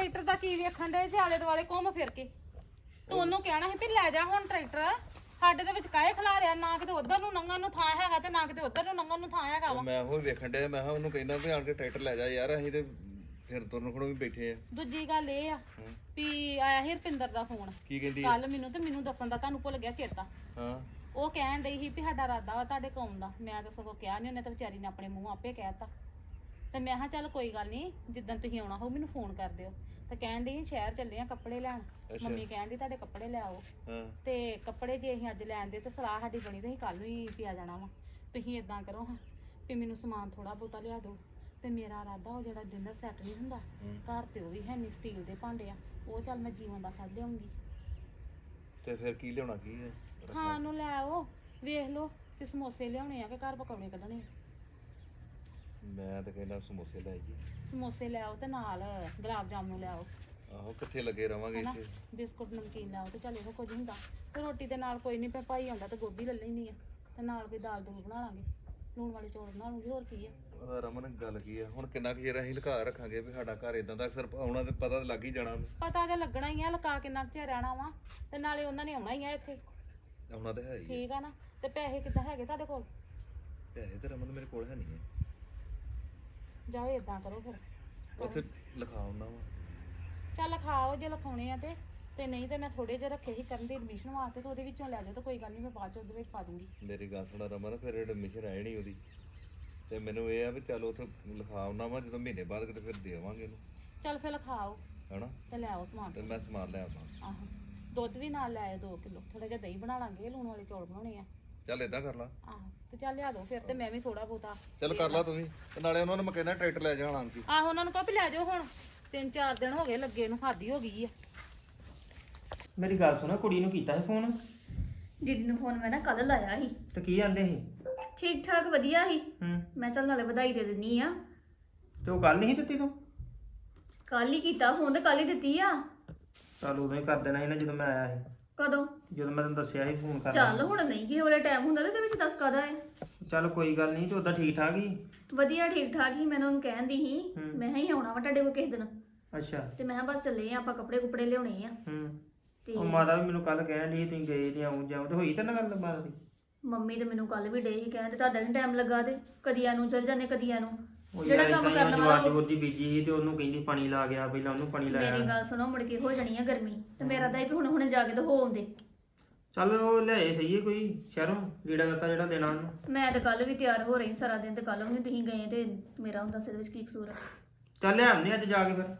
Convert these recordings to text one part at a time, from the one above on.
Tractor ਦਾ ਕੀ ਵੇਖਣ ਦੇ ਆਲੇ ਦੁਆਲੇ ਘੁੰਮ ਫਿਰ ਕੇ। ਤੂੰ ਉਹਨੂੰ ਕਹਿਣਾ ਸੀ ਵੀ ਲੈ ਜਾ ਹੁਣ ਟਰੈਕਟਰ। ਸਾਡੇ ਦੇ ਵਿੱਚ ਕਾਹੇ ਖਿਲਾਰਿਆ ਨਾ ਕਿਤੇ ਉਧਰ ਨੂੰ ਨੰਗਣ ਨੂੰ ਥਾਂ ਹੈਗਾ ਤੇ ਨਾ ਕਿਤੇ ਉਧਰ ਨੂੰ ਨੰਗਣ ਨੂੰ ਥਾਂ ਹੈਗਾ ਵਾ। ਮੈਂ ਉਹ ਵੇਖਣ ਡਿਆ ਮੈਂ ਕਿਹਾ ਉਹਨੂੰ ਕਹਿੰਦਾ ਵੀ ਆਣ ਕੇ ਟਰੈਕਟਰ ਲੈ ਜਾ ਯਾਰ ਅਸੀਂ ਤੇ ਫਿਰ ਤੁਰਨ ਖੜੋ ਵੀ ਬੈਠੇ ਆ। ਦੂਜੀ ਗੱਲ ਇਹ ਆ ਹਾਂ। ਵੀ ਆਇਆ ਸੀ ਰਪਿੰਦਰ ਦਾ ਫੋਨ। ਕੀ ਕਹਿੰਦੀ ਆ? ਕੱਲ ਮੈਨੂੰ ਤੇ ਮੈਨੂੰ ਦੱਸਣ ਦਾ ਤੁਹਾਨੂੰ ਭੁੱਲ ਗਿਆ ਚੇਤਾ। ਹਾਂ। ਉਹ ਕਹਿਣ ਡਈ ਸੀ ਵੀ ਸਾਡਾ ਇਰਾਦਾ ਵਾ ਤੁਹਾਡੇ ਕੋਲ ਦਾ। ਮੈਂ ਤਾਂ ਸਗੋਂ ਕਿਹਾ ਨਹੀਂ ਉਹਨੇ ਤਾਂ ਵਿਚਾਰੀ ਨੇ ਆਪਣੇ ਮੂੰਹ ਆਪੇ ਕਹਿਤਾ ਤੇ ਮੈਂ ਕਿਹਾ ਚੱਲ ਕੋਈ ਗੱਲ ਨਹੀਂ ਜਿੱਦਣ ਤੁਸੀਂ ਆਉਣਾ ਹੋਊ ਮੈਨੂੰ ਫੋਨ ਕਰ ਦਿਓ। ਤੇ ਕਹਿਣ ਸੀ ਸ਼ਹਿਰ ਚੱਲੇ ਆ ਕੱਪੜੇ ਲੈਣ। ਅੱਛਾ। ਮੰਮੀ ਕਹਿਣ ਡਈ ਤੁਹਾਡੇ ਕੱਪੜੇ ਲੈ ਆਓ। ਹਾਂ। ਤੇ ਕੱਪੜੇ ਜੇ ਅਸੀਂ ਅੱਜ ਲੈਣ ਦੇ ਤੇ ਸਲਾਹ ਸਾਡੀ ਬਣੀ ਤੇ ਅਸੀਂ ਕੱਲ ਨੂੰ ਹੀ ਪਿਆ ਜਾਣਾ ਵਾ। ਤੁਸੀਂ ਇਦਾਂ ਕਰੋ ਹਾਂ ਵੀ ਮੈਨੂੰ ਸਮਾਨ ਥੋੜਾ ਬਹੁਤਾ ਲਿਆ ਦਿਓ। ਤੇ ਮੇਰਾ ਇਰਾਦਾ ਉਹ ਜਿਹੜਾ ਡਿਨਰ ਸੈੱਟ ਨਹੀਂ ਹੁੰਦਾ ਹੂੰ। ਘਰ ਤੇ ਉਹ ਵੀ ਹੈ ਨਹੀਂ ਸਟੀਲ ਦੇ ਭਾਂਡੇ ਆ। ਉਹ ਚੱਲ ਮੈਂ ਜੀਵਨ ਦਾ ਫੜ ਲਿਆਉਂਗੀ। ਤੇ ਫਿਰ ਕੀ ਲਿਆਉਣਾ ਕੀ ਹੈ ਖਾਣ ਨੂੰ ਲੈ ਆਓ ਵੇਖ ਲਓ ਤੇ ਸਮੋਸੇ ਲਿਆਉਣੇ ਆ ਕਿ ਘਰ ਪਕੌੜੇ ਕੱਢਣੇ ਆ? ਮੈਂ ਤਾਂ ਕਹਿੰਦਾ ਸਮੋਸੇ ਲੈ ਜੀ ਸਮੋਸੇ ਲੈ ਆਓ ਤੇ ਨਾਲ ਗੁਲਾਬ ਜਾਮੁਨ ਲੈ ਆਓ। ਆਹੋ ਕਿੱਥੇ ਲੱਗੇ ਰਵਾਂਗੇ ਹਨਾ? ਇੱਥੇ? ਬਿਸਕੁਟ ਨਮਕੀਨ ਲੈ ਆਓ ਤੇ ਚੱਲ ਇਹੋ ਕੁਝ ਹੁੰਦਾ। ਤੇ ਰੋਟੀ ਦੇ ਨਾਲ ਕੋਈ ਨਹੀਂ ਭਾਈ ਆਉਂਦਾ ਤੇ ਗੋਭੀ ਲੈ ਲੈਣੀ ਆ। ਤੇ ਨਾਲ ਕੋਈ ਦਾਲ ਦੂਲ ਬਣਾ ਲਾਂਗੇ। ਲੂਣ ਵਾਲੇ ਚੌਲ ਬਣਾ ਲੂੰਗੀ ਹੋਰ ਕੀ ਆ? ਉਹਦਾ ਰਮਨ ਗੱਲ ਕੀ ਆ? ਹੁਣ ਕਿੰਨਾ ਕੁ ਚਿਰ ਅਸੀਂ ਲੁਕਾ ਰੱਖਾਂਗੇ ਵੀ ਸਾਡਾ ਘਰ ਇਦਾਂ ਦਾ ਅਕਸਰ ਆਉਣਾ ਤੇ ਪਤਾ ਤਾਂ ਲੱਗ ਹੀ ਜਾਣਾ। ਪਤਾ ਤੇ ਲੱਗਣਾ ਹੀ ਆ ਲਕਾ ਕਿੰਨਾ ਕੁ ਚਿਰ ਰਹਿਣਾ ਵਾ। ਤੇ ਨਾਲੇ ਉਹਨਾਂ ਨੇ ਆਉਣਾ ਹੀ ਆ ਇੱਥੇ। ਆਉਣਾ ਤਾਂ ਹੈ ਹੀ ਆ। ਠੀਕ ਆ ਨਾ? ਤੇ ਪੈਸੇ ਕਿੱਦਾਂ ਹੈਗੇ ਤੁਹਾਡੇ ਕੋਲ? ਪੈਸੇ ਤਾਂ ਰਮਨ ਮੇਰੇ ਕੋਲ ਹੈ ਨਹੀਂ। ਹੈ ਜਾਓ ਇਦਾਂ ਕਰੋ ਫਿਰ। ਉੱਥੇ ਲਿਖਾ ਵਾ ਚੱਲ ਖਾਓ ਜੇ ਲਿਖਾਉਣੇ ਆ ਤੇ ਤੇ ਨਹੀਂ ਤੇ ਮੈਂ ਥੋੜੇ ਜਿਹੇ ਰੱਖੇ ਸੀ ਕਰਨ ਦੀ ਐਡਮਿਸ਼ਨ ਵਾਸਤੇ ਤੇ ਉਹਦੇ ਵਿੱਚੋਂ ਲੈ ਜਾਓ ਤਾਂ ਕੋਈ ਗੱਲ ਨਹੀਂ ਮੈਂ ਬਾਅਦ ਚ ਉਹਦੇ ਵਿੱਚ ਪਾ ਦੂੰਗੀ। ਮੇਰੀ ਗੱਲ ਸੁਣਾ ਰਮਨ ਫਿਰ ਐਡਮਿਸ਼ਨ ਨਹੀਂ ਉਹਦੀ। ਤੇ ਮੈਨੂੰ ਇਹ ਆ ਵੀ ਚੱਲ ਉੱਥੇ ਲਿਖਾ ਆਉਣਾ ਵਾ ਜਦੋਂ ਮਹੀਨੇ ਬਾਅਦ ਕਿਤੇ ਫਿਰ ਦੇਵਾਂਗੇ ਇਹਨੂੰ ਚੱਲ ਫਿਰ ਲਿਖਾਓ। ਹਨਾ? ਤੇ ਲੈ ਆਓ ਸਮਾਨ। ਤੇ ਮੈਂ ਸਮਾਨ ਲੈ ਆਵਾਂ। ਆਹੋ। ਦੁੱਧ ਵੀ ਨਾਲ ਲੈ ਆਇਓ 2 ਕਿਲੋ। ਥੋੜਾ ਜਿਹਾ ਦਹੀਂ ਬਣਾ ਲਾਂਗੇ ਲੂਣ ਵਾਲੇ ਚੌਲ ਬਣਾਉਣੇ ਆ। ਚੱਲ ਇਦਾਂ ਕਰ ਲਾ। ਆਹੋ ਤੇ ਚੱਲ ਲਿਆ ਦਿਓ ਫਿਰ ਤੇ ਮੈਂ ਵੀ ਥੋੜਾ ਬਹੁਤਾ ਚੱਲ ਕਰ ਲਾ ਤੂੰ ਵੀ ਤੇ ਨਾਲੇ ਉਹਨਾਂ ਨੂੰ ਮੈਂ ਕਹਿੰਦਾ ਟਰੈਕਟਰ ਲੈ ਜਾਣਾ ਆਂਟੀ ਆਹੋ ਉਹਨਾਂ ਨੂੰ ਕਹੋ ਵੀ ਲੈ ਜਾਓ ਹੁਣ ਤਿੰਨ ਚਾਰ ਦਿਨ ਹੋ ਗਏ ਲੱਗੇ ਨੂੰ ਹਾਦੀ ਹੋ ਗਈ ਆ। ਮੇਰੀ ਗੱਲ ਸੁਣੋ ਕੁੜੀ ਨੂੰ ਕੀਤਾ ਸੀ ਫੋਨ? ਦੀਦੀ ਨੂੰ ਫੋਨ ਮੈਂ ਨਾ ਕੱਲ ਲਾਇਆ ਸੀ। ਤੇ ਕੀ ਆਂਦੇ ਸੀ? ਠੀਕ ਠਾਕ ਵਧੀਆ ਸੀ। ਹੂੰ। ਮੈਂ ਚੱਲ ਨਾਲੇ ਵਧਾਈ ਦੇ ਦਿੰਨੀ ਆ। ਤੇ ਉਹ ਕੱਲ ਨਹੀਂ ਦਿੱਤੀ ਤੂੰ? ਕੱਲ ਹੀ ਕੀਤਾ ਫੋਨ ਤੇ ਕੱਲ ਹੀ ਦਿੱਤੀ ਆ। ਚੱਲ ਉਦੋਂ ਹੀ ਕਰ ਦੇਣਾ ਸੀ ਨਾ ਜਦੋਂ ਮੈਂ ਆਇਆ ਸੀ। ਕਦੋਂ? ਜਦੋਂ ਮੈਂ ਤੈਨੂੰ ਦੱਸਿਆ ਸੀ ਫੋਨ ਕਰ ਚੱਲ ਹੁਣ ਨਹੀਂ ਕਿਸੇ ਵੇਲੇ ਟਾਈਮ ਹੁੰਦਾ ਤੇ ਵਿੱਚ ਦੱਸ ਕਦਾ ਹੈ? ਚੱਲ ਕੋਈ ਗੱਲ ਨਹੀਂ ਤੇ ਉਦਾਂ ਠੀਕ ਠਾਕ ਹੀ? ਵਧੀਆ ਠੀਕ ਠਾਕ ਹੀ ਮੈਂ ਉਹਨੂੰ ਕਹਿੰਦੀ ਸੀ। ਹੂੰ। ਮੈਂ ਹੀ ਆਉਣਾ ਵਾ ਤੁਹਾਡੇ ਕੋਲ ਕਿਸੇ ਦਿਨ। ਅੱਛਾ। ਤੇ ਮੈਂ ਕਿਹਾ ਬਸ ਚੱਲੇ ਆ ਆਪਾਂ ਕੱਪੜੇ ਕੁਪੜੇ ਲਿਆਉਣੇ ਆ। ਹੂੰ। ਤੇ ਉਹ ਮਾਤਾ ਵੀ ਮੈਨੂੰ ਕੱਲ ਕਹਿਣ ਦੀ ਤੁਸੀਂ ਗਏ ਤੇ ਆਉਂ ਜਾਉਂ ਤੇ ਹੋਈ ਤਾਂ ਨਾ ਗੱਲ ਬਾਤ? ਦੀ ਮੰਮੀ ਤੇ ਮੈਨੂੰ ਕੱਲ ਵੀ ਡੇ ਸੀ ਕਹਿੰਦੇ ਤੁਹਾਡਾ ਨਹੀਂ ਟਾਈਮ ਲੱਗਾ ਤੇ ਕਦੀਆਂ ਨੂੰ ਚੱਲ ਜਾਂਦੇ ਕਦੀਆਂ ਨੂੰ। ਉਹ ਜਿਹੜਾ ਯਾਰ ਕੰਮ ਕਰਨ ਹੀ ਵਾਲਾ ਜਵਾਰ ਦੀ ਬੀਜੀ ਸੀ ਤੇ ਉਹਨੂੰ ਕਹਿੰਦੀ ਪਾਣੀ ਲਾ ਗਿਆ ਪਹਿਲਾਂ ਉਹਨੂੰ ਪਾਣੀ ਮੇਰੀ ਲਾਇਆ ਗੱਲ ਸੁਣੋ ਮੁੜ ਕੇ ਹੋ ਜਾਣੀ ਆ ਗਰਮੀ ਤੇ ਮੇਰਾ ਤਾਂ ਇਹ ਵੀ ਹੁਣ ਹੁਣ ਜਾ ਕੇ ਤੇ ਹੋ ਆਉਂਦੇ। ਚੱਲ ਉਹ ਲਿਆਏ ਸਹੀ ਹੈ ਕੋਈ ਸ਼ਹਿਰੋਂ ਲੀੜਾ ਲੱਤਾ ਜਿਹੜਾ ਦੇਣਾ ਉਹਨੂੰ। ਮੈਂ ਤਾਂ ਕੱਲ ਵੀ ਤਿਆਰ ਹੋ ਰਹੀ ਸਾਰਾ ਦਿਨ ਤੇ ਕੱਲ ਵੀ ਨੀ ਤੁਸੀਂ ਗਏ ਤੇ ਮੇਰਾ ਹੁੰਦਾ ਸੀ ਇਹਦੇ ਵਿੱਚ ਕੀ ਕਸੂਰ ਆ। ਚੱਲ ਲਿਆਉਂਦੇ ਅੱਜ ਜਾ ਕੇ ਫਿਰ।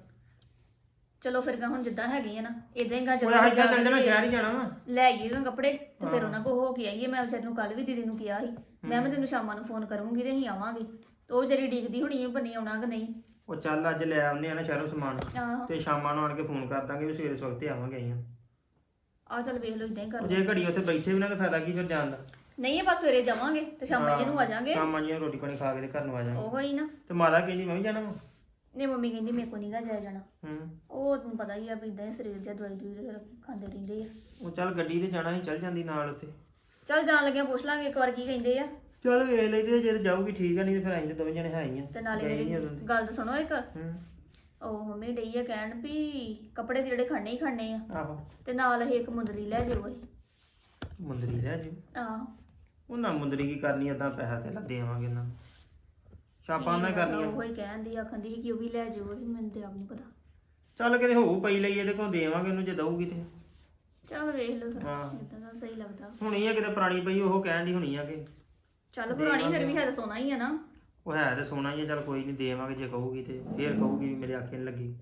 ਚਲੋ ਫਿਰ ਗਾ ਹੁਣ ਜਿੱਦਾਂ ਹੈਗੇ ਆ ਨਾ ਇਦਾਂ ਹੀ ਗਾ ਉਹ ਆਹ ਇੱਦਾਂ ਚੱਲ ਜਾਣਾ ਸ਼ਹਿਰ ਹੀ ਜਾਣਾ ਵਾ। ਲੈ ਆਈਏ ਨਾ ਕੱਪੜੇ ਤੇ ਫਿਰ ਹਾਂ। ਉਹਨਾਂ ਕੋ ਹੋ ਕੇ ਆਈਏ ਮੈਂ ਵਿਚਾਰੀ ਨੂੰ ਕੱਲ ਵੀ ਦੀਦੀ ਨੂੰ ਕਿਹਾ ਸੀ। ਮੈਂ ਮੈਂ ਤੈਨੂੰ ਸ਼ਾਮਾਂ ਨੂੰ ਫੋਨ ਕਰੂੰਗੀ ਤੇ ਅਸੀਂ ਆਵਾਂਗੇ। ਤੇ ਉਹ ਜਿਹੜੀ ਡੀਕਦੀ ਹੋਣੀ ਬੰਨੀ ਆਉਣਾ ਕਿ ਨਹੀਂ? ਉਹ ਚੱਲ ਅੱਜ ਲੈ ਆਉਂਦੇ ਆ ਨਾ ਸ਼ਹਿਰੋਂ ਸਮਾਨ। ਆਹੋ। ਤੇ ਸ਼ਾਮਾਂ ਨੂੰ ਆਣ ਕੇ ਫੋਨ ਕਰ ਦਾਂਗੇ ਵੀ ਸਵੇਰੇ ਸਵਖਤੇ ਆਵਾਂਗੇ ਅਸੀਂ। ਆ ਚੱਲ ਵੇਖ ਲਓ ਇਦਾਂ ਹੀ ਕਰ। ਜੇ ਘੜੀ ਉੱਥੇ ਬੈਠੇ ਵੀ ਨਾ ਤਾਂ ਫਾਇਦਾ ਕੀ ਫਿਰ ਜਾਣ ਦਾ? ਨਹੀਂ ਆਪਾਂ ਸਵੇਰੇ ਜਾਵਾਂਗੇ ਤੇ ਸ਼ਾਮਾਂ ਜੀ ਨੂੰ ਆ ਜਾਾਂਗੇ। ਸ਼ਾਮਾਂ ਜੀ ਨੂੰ ਰੋਟੀ ਪਾਣੀ ਖਾ ਕੇ ਤੇ ਘਰ ਨੂੰ ਆ ਜਾਵਾਂਗੇ ਉਹੋ ਹੀ ਨਾ। ਤੇ ਮਾਤਾ ਕਹਿੰਦੀ ਮੈਂ ਵੀ ਜਾਣਾ ਵਾ? ਨੇ ਮੰਮੀ ਕਹਿੰਦੀ ਮੇਰੇ ਕੋ ਨਹੀਂ ਗਾ ਜਾਇਆ ਜਾਣਾ। ਹੂੰ। ਉਹ ਤੁਹਾਨੂੰ ਪਤਾ ਹੀ ਆ ਵੀ ਇਦਾਂ ਹੀ ਸਰੀਰ ਜਾਂ ਦਵਾਈ ਦੂਈ ਫਿਰ ਖਾਂਦੇ ਰਹਿੰਦੇ ਆ। ਉਹ ਚੱਲ ਗੱਡੀ ਤੇ ਜਾਣਾ ਸੀ ਚੱਲ ਜਾਂਦੀ ਨਾਲ ਉੱਥੇ। ਚੱਲ ਜਾਣ ਲੱਗਿਆ ਪੁੱਛ ਲਾਂਗੇ ਇੱਕ ਵਾਰ ਕੀ ਕਹਿੰਦੇ ਆ। ਚੱਲ ਵੇਖ ਲੈਂਦੇ ਜੇ ਜਾਊਗੀ ਠੀਕ ਆ ਨਹੀਂ ਤੇ ਫਿਰ ਅਸੀਂ ਤੇ ਦੋਵੇਂ ਜਣੇ ਹੈ ਹੀ ਆ। ਤੇ ਨਾਲੇ ਗਏ ਮੇਰੀ ਨੀ ਉਦੋਂ ਦੇ। ਗੱਲ ਤਾਂ ਸੁਣੋ ਇੱਕ। ਹੂੰ। ਉਹ ਮੰਮੀ ਡਈ ਆ ਕਹਿਣ ਵੀ ਕੱਪੜੇ ਤੇ ਜਿਹੜੇ ਖੜਨੇ ਹੀ ਖੜਨੇ ਆ। ਆਹੋ। ਤੇ ਨਾਲ ਇਹ ਇੱਕ ਮੁੰਦਰੀ ਲੈ ਜਾਓ ਇਹ ਮੁੰਦਰੀ ਲੈ ਜੀ ਆਹ। ਉਹਨਾਂ ਮੁੰਦਰੀ ਕੀ ਕਰਨੀ ਏਦਾਂ ਪੈਸਾ ਤੇ ਲੱਦੇ ਆਵਾਂਗੇ ਇਹਨਾਂ ਨੂੰ। ਛਾਪਾਂ ਨਾ ਕਰਨੀਆਂ। ਉਹ ਹੀ ਕਹਿੰਦੀ ਆਖੰਦੀ ਸੀ ਕਿ ਉਹ ਵੀ ਲੈ ਜਾਓ ਇਹ ਮੈਨੂੰ ਤੇ ਆਪ ਨਹੀਂ ਪਤਾ। ਚੱਲ ਕਿਤੇ ਹੋਊ ਪਈ ਲਈ ਇਹਦੇ ਕੋਲ ਦੇਵਾਂਗੇ ਉਹਨੂੰ ਜੇ ਦਊਗੀ ਤੇ। ਚੱਲ ਵੇਖ ਲਓ ਫਿਰ ਹਾਂ। ਜਿੱਦਾਂ ਦਾ ਸਹੀ ਲੱਗਦਾ। ਹੁਣੀ ਆ ਕਿਤੇ ਪੁਰਾਣੀ ਪਈ ਉਹ ਕਹਿਣ ਦੀ ਹੁਣੀ ਆ ਕਿ। ਚੱਲ ਪੁਰਾਣੀ ਫਿਰ ਵੀ ਹੈ ਤਾਂ ਸੋਨਾ ਹੀ ਆ ਨਾ। ਉਹ ਹੈ ਤੇ ਸੋਨਾ ਹੀ ਆ ਚੱਲ ਕੋਈ ਨਹੀਂ ਦੇਵਾਂਗੇ ਜੇ ਕਹੂਗੀ ਤੇ ਫੇਰ ਕਹੂਗੀ ਵੀ ਮੇਰੇ ਆਖੇ ਨੀ ਲੱਗੀ।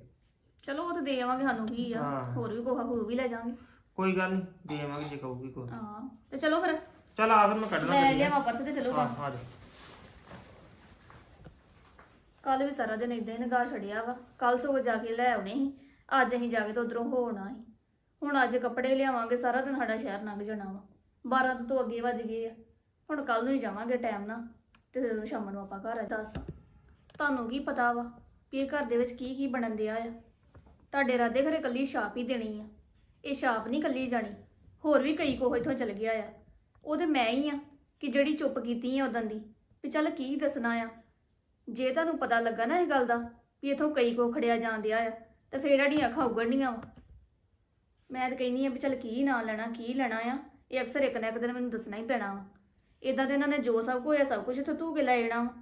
ਚਲੋ ਉਹ ਤਾਂ ਦੇ ਆਵਾਂਗੇ ਸਾਨੂੰ ਕੀ ਆ। ਹਾਂ। ਹੋਰ ਵੀ ਕੋਹਾ ਕੋਈ ਵੀ ਲੈ ਜਾਵਾਂਗੇ ਕੋਈ ਗੱਲ ਨਹੀਂ ਦੇਵਾਂਗੇ ਜੇ ਕਹੂਗੀ ਕੋਈ। ਹਾਂ ਤੇ ਚਲੋ ਫਿਰ। ਚੱਲ ਆ ਫਿਰ ਮੈਂ ਕੱਢ ਲਾਂ ਲੈ ਗੱਡੀ। ਲਿਆਵਾਂ ਪਰਸ ਤੇ ਚਲੋ ਹਾਂ ਆ ਜਾ। ਕੱਲ ਵੀ ਸਾਰਾ ਦਿਨ ਇਦਾਂ ਹੀ ਨਗਾ ਛੜਿਆ ਵਾ। ਕੱਲ ਸਗੋਂ ਜਾ ਕੇ ਲੈ ਆਉਣੇ ਸੀ। ਅੱਜ ਅਸੀਂ ਜਾ ਕੇ ਤੇ ਉਧਰੋਂ ਹੋਣਾ ਸੀ। ਹੁਣ ਅੱਜ ਕੱਪੜੇ ਲਿਆਵਾਂਗੇ ਸਾਰਾ ਦਿਨ ਸਾਡਾ ਸ਼ਹਿਰ ਲੰਘ ਜਾਣਾ ਵਾ। 12 ਤੋਂ ਤੋਂ ਅੱਗੇ ਵੱਜ ਗਏ ਆ। ਹੁਣ ਕੱਲ ਨੂੰ ਹੀ ਜਾਵਾਂਗੇ ਟਾਈਮ ਨਾਲ ਤੇ ਸ਼ਾਮ ਨੂੰ ਆਪਾਂ ਘਰ ਆ ਦੱਸ। ਤੁਹਾਨੂੰ ਕੀ ਪਤਾ ਵਾ ਵੀ ਇਹ ਘਰ ਦੇ ਵਿੱਚ ਕੀ ਕੀ ਬਣਨ ਦਿਆ ਆ। ਤੁਹਾਡੇ ਰਾਦੇ ਘਰੇ ਕੱਲੀ ਛਾਪ ਹੀ ਦੇਣੀ ਆ। ਇਹ ਛਾਪ ਨਹੀਂ ਕੱਲੀ ਜਾਣੀ, ਹੋਰ ਵੀ ਕਈ ਕੋਹ ਇੱਥੋਂ ਚਲ ਗਿਆ ਆ। ਉਹ ਤੇ ਮੈਂ ਹੀ ਆ ਕਿ ਜਿਹੜੀ ਚੁੱਪ ਕੀਤੀ ਆ ਉਦੋਂ ਦੀ, ਵੀ ਚੱਲ ਕੀ ਦੱਸਣਾ ਆ। ਜੇ ਤੁਹਾਨੂੰ ਪਤਾ ਲੱਗਾ ਨਾ ਇਹ ਗੱਲ ਦਾ ਵੀ ਇਥੋਂ ਕਈ ਕੋ ਖੜਿਆ ਜਾਂਦਿਆ ਆ, ਤੇ ਫੇਰ ਅੜੀਆਂ ਅੱਖਾਂ ਉਗੜਨੀਆਂ ਵਾ। ਮੈਂ ਤਾਂ ਕਹਿੰਦੀ ਆ ਵੀ ਚੱਲ ਕੀ ਨਾ ਲੈਣਾ, ਕੀ ਲੈਣਾ ਆ। ਇਹ ਅਕਸਰ ਇੱਕ ਨਾ ਇੱਕ ਦਿਨ ਮੈਨੂੰ ਦੱਸਣਾ ਹੀ ਪੈਣਾ ਵਾ। ਇਦਾਂ ਤੇ ਇਹਨਾਂ ਨੇ ਜੋ ਸਭ ਕੁਝ ਹੋਇਆ ਸਭ ਕੁਝ ਇੱਥੋਂ ਧੂ ਕੇ ਲੈ ਜਾਣਾ। ਵਾ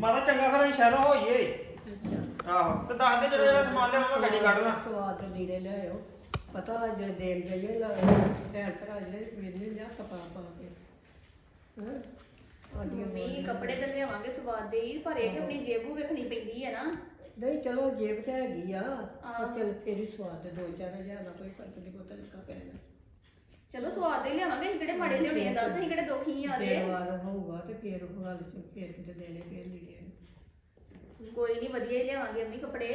ਮਾਤਾ ਚੰਗਾ ਫਿਰ ਅਸੀਂ ਸ਼ਹਿਰੋਂ ਹੋਈਏ। ਆਹੋ ਤੇ ਦੱਸ ਦੇ ਜਿਹੜਾ ਜਿਹੜਾ ਸਮਾਨ ਲਿਆਵਾਂ ਮੈਂ ਗੱਡੀ ਕੱਢ ਲਾਂ। ਸਵਾਦ ਦੇ ਲੀੜੇ ਲਿਆਇਓ ਪਤਾ ਜੇ ਦੇਣ ਜਾਈਏ ਲਾ ਭੈਣ ਭਰਾ ਜਿਹੜੇ ਵੇਲੇ ਲਿਆ ਕਪਾ ਪਾ ਕੇ। ਹਾਂ? ਆਡੀਆਂ ਮੰਮੀ ਕੱਪੜੇ ਤੇ ਲਿਆਵਾਂਗੇ ਸਵਾਦ ਦੇ ਹੀ ਪਰ ਇਹ ਕਿ ਆਪਣੀ ਜੇਬ ਵੇਖਣੀ ਪੈਂਦੀ ਹੈ ਨਾ। ਨਹੀਂ ਚਲੋ ਜੇਬ ਤੇ ਹੈਗੀ ਆ। ਪਰ ਚਲ ਤੇਰੀ ਸਵਾਦ ਦੇ ਦੋ ਚਾਰ ਹਜ਼ਾਰ ਨਾਲ ਕੋਈ ਫ਼ਰਕ ਨਹੀਂ ਪਤਾ ਲੱਗਾ ਪੈਣਾ। ਚਲੋ ਸਵਾਦ ਦੇ ਲਿਆਵਾਂਗੇ ਅਸੀਂ ਕਿਹੜੇ ਮਾੜੇ ਲਿਆਉਣੇ ਆ ਦੱਸ ਅਸੀਂ ਕਿਹੜੇ ਦੁਖੀ ਆ ਦੇ ਵਾਲਾ ਹੋਊਗਾ ਤੇ ਫੇਰ ਉਹ ਗੱਲ ਚ ਫੇਰ ਕਿਤੇ ਦੇਣੇ ਫੇਰ ਲੀੜੇ ਨੇ ਕੋਈ ਨਹੀਂ ਵਧੀਆ ਹੀ ਲਿਆਵਾਂਗੇ ਅੰਮੀ ਕੱਪੜੇ।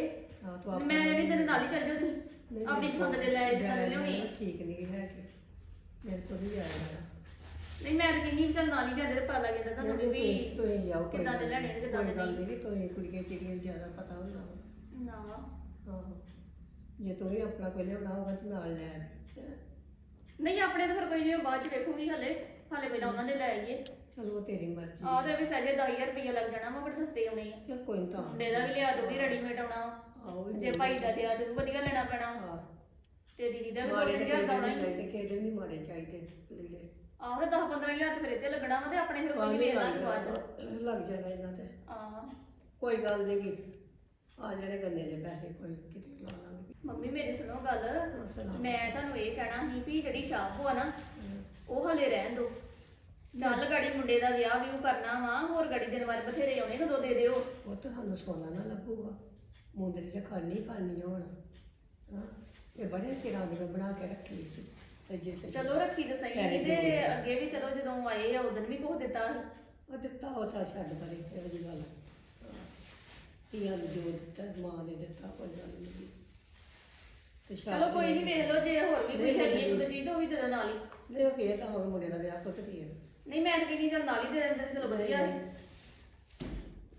ਤੂੰ ਮੈਂ ਜਿਹੜੀ ਮੇਰੇ ਨਾਲ ਹੀ ਚੱਲ ਜਾਓ ਤੁਸੀਂ ਨਹੀਂ, ਆਪਣੀ ਮੇਰੇ ਪਸੰਦ ਦੇ ਲੈ ਜਿੱਦਾਂ ਦੇ ਲਿਆਉਣੇ। ਆ। ਠੀਕ ਨਹੀਂ ਹੈ ਕਿ ਮੇਰੇ ਕੋਲ ਵੀ ਆਇਆ ਨਹੀਂ ਮੈਂ ਤਾਂ ਕਹਿੰਦੀ ਵੀ ਚੱਲ ਨਾਲ ਹੀ ਜਾਂਦੇ ਤੇ ਪਤਾ ਲੱਗ ਜਾਂਦਾ ਤੁਹਾਨੂੰ ਵੀ ਤੁਸੀਂ ਜਾਓ ਕੋਈ ਕਿੱਦਾਂ ਦੇ ਗੱਲ ਲੈਣੇ ਤੇ। ਕਿੱਦਾਂ ਦੇ ਕੋਈ ਗੱਲ ਨਹੀਂ। ਨਹੀਂ ਤੁਸੀਂ ਕੁੜੀਆਂ ਚਿੜੀਆਂ ਨੂੰ ਜ਼ਿਆਦਾ ਪਤਾ ਹੁੰਦਾ। ਵਾ ਨਾ। ਆਹੋ। ਜੇ ਤੂੰ ਵੀ ਆਪਣਾ ਕੋਈ ਲਿਆਉਣਾ ਹੋਗਾ ਤੇ ਨਾਲ ਲੈ ਆਈ। ਨਹੀਂ ਆਪਣੇ ਤਾਂ ਫਿਰ ਕੋਈ ਨਹੀਂ ਬਾਅਦ ਚ ਵੇਖੂਗੀ ਹਲੇ। ਹਲੇ ਪਹਿਲਾਂ ਉਹਨਾਂ ਦੇ ਲੈ ਆਈਏ। ਚਲੋ ਉਹ ਤੇਰੀ ਮਰਜ਼ੀ ਆਹ ਤੇ ਵੀ ਸਹਜੇ 10000 ਰੁਪਏ ਲੱਗ ਜਾਣਾ ਵਾ ਬੜੇ ਸਸਤੇ ਆਉਣੇ ਆ। ਚਲ ਕੋਈ ਨਾ ਮੁੰਡੇ ਦਾ ਵੀ ਲਿਆ ਦੂਗੀ ਰੈਡੀਮੇਡ ਆਉਣਾ। ਆਓ ਜੇ ਭਾਈ ਦਾ ਲਿਆ ਤੇ ਵਧੀਆ ਲੈਣਾ ਪੈਣਾ। ਤੇ ਦੀਦੀ ਦਾ ਵੀ ਮਾੜੇ 2000 ਦਾ ਆਉਣਾ ਹੀ। ਚਾਹੀਦੇ ਕਿਹਦੇ ਵੀ ਮਾੜੇ ਚਾਹੀਦੇ ਲੀੜੇ ਆਹੋ 10 15000 ਤੇ ਫਿਰ ਇੱਥੇ ਲੱਗਣਾ ਵਾ ਤੇ ਆਪਣੇ ਫਿਰ ਕੋਈ ਨਹੀਂ ਵੇਖ ਲਾਂਗੇ ਬਾਅਦ ਚ। ਲੱਗ ਜਾਣਾ ਇਹਨਾਂ ਤੇ। ਆਹ। ਕੋਈ ਗੱਲ ਨਹੀਂ ਆ ਜਿਹੜੇ ਗੰਨੇ ਦੇ ਪੈਸੇ ਕੋਈ ਕਿਤੇ ਲਾ। ਮੰਮੀ ਮੇਰੀ ਸੁਣੋ ਗੱਲ। ਸੁਣਾ। ਮੈਂ ਤੁਹਾਨੂੰ ਇਹ ਕਹਿਣਾ ਸੀ ਵੀ ਜਿਹੜੀ ਸ਼ਾਪ ਆ ਨਾ ਉਹ ਹਲੇ ਰਹਿਣ ਦੋ। ਚੱਲ ਗਾੜੀ ਮੁੰਡੇ ਦਾ ਵਿਆਹ ਵੀ ਕਰਨਾ ਵਾ ਹੋਰ ਗਾੜੀ ਦਿਨ ਵਾਰ ਬਥੇਰੇ ਆਉਣੇ ਕਦੋਂ ਦੇ ਦਿਓ। ਉਹ ਤਾਂ ਸਾਨੂੰ ਸੋਨਾ ਨਾ ਲੱਭੂਗਾ। ਮੁੰਦਰੀ ਤੇ ਖਾਣੀ ਖਾਣੀ ਹੁਣ। ਹਾਂ ਇਹ ਬੜੇ ਚਿਰਾਂ ਦੀ ਮੈਂ ਬਣਾ ਕੇ ਰੱਖੀ ਸੀ। ਸੱਜੇ ਸੱਜੇ। ਚਲੋ ਰੱਖੀ ਤਾਂ ਸਹੀ ਸੀ ਤੇ। ਅੱਗੇ ਵੀ ਚਲੋ ਜਦੋਂ ਆਏ ਆ ਉਦੋਂ ਵੀ ਕੁਝ ਦਿੱਤਾ ਸੀ। ਉਹ ਦਿੱਤਾ ਉਹ ਤਾਂ ਛੱਡ ਪਰੇ ਇਹੋ ਜਿਹੀ ਗੱਲ। ਹਾਂ। ਧੀਆਂ ਨੂੰ ਜੋ ਦਿੱਤਾ ਮਾਂ ਨੇ ਦਿੱਤਾ ਕੋਈ ਗੱਲ ਨਹੀਂ। ਚਲੋ ਕੋਈ ਨਹੀਂ ਵੇਖ ਲਓ ਜੇ ਹੋਰ ਵੀ ਕੋਈ ਹੈਗੀ ਨਹੀਂ। ਕੋਈ ਚੀਜ਼ ਤਾਂ ਉਹ ਵੀ ਦੇ ਦਿਓ ਨਾਲ ਹੀ। ਨਹੀਂ ਉਹ ਫੇਰ ਤਾਂ ਹੋ ਮੁੰਡੇ ਦਾ ਵਿਆਹ ਪੁੱਤ ਫੇਰ। ਨਹੀਂ ਮੈਂ ਤਾਂ ਕਹਿੰਦੀ ਚੱਲ ਨਾਲ ਹੀ ਦੇ ਦਿੰਦੇ ਤੇ ਚਲੋ ਵਧੀਆ। ਨਹੀਂ,